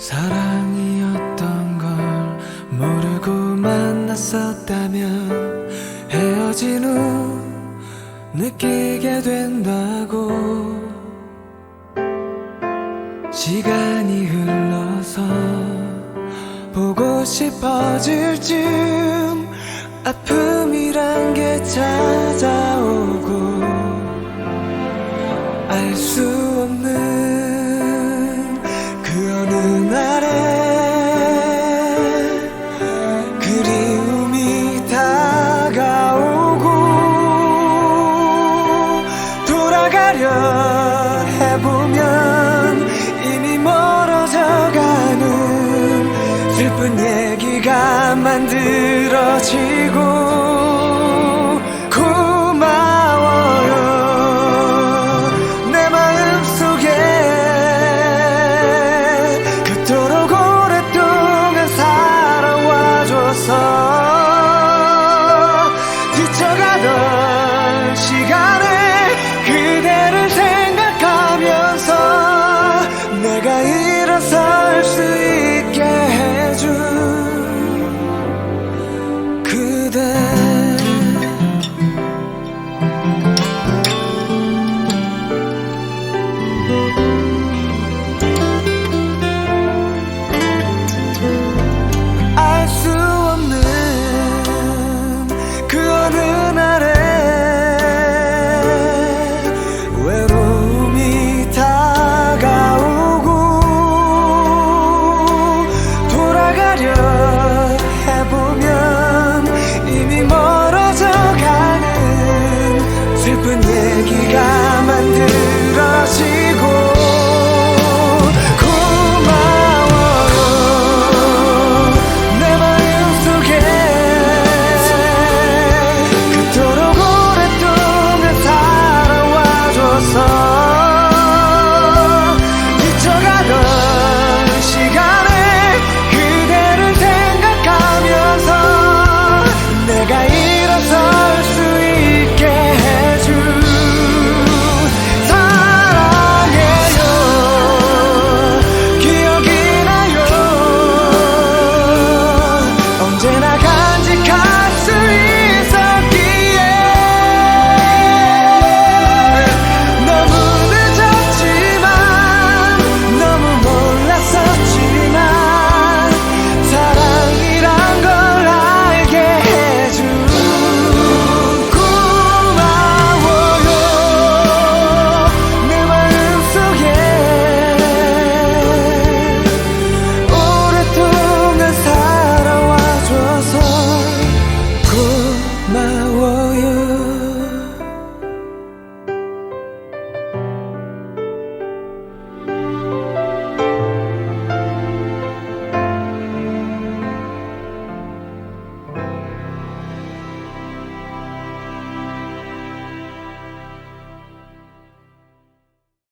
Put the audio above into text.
사랑이었던 걸 모르고 만났었다면 헤어진 후 느끼게 된다고. 시간이 흘러서 보고 싶어질 쯤 아픔이란 게 찾아오고 알 수 없는 그 어느 날에 그리움이 다가오고 돌아가려 해보면 이미 멀어져가는 슬픈 얘기가 만들어지고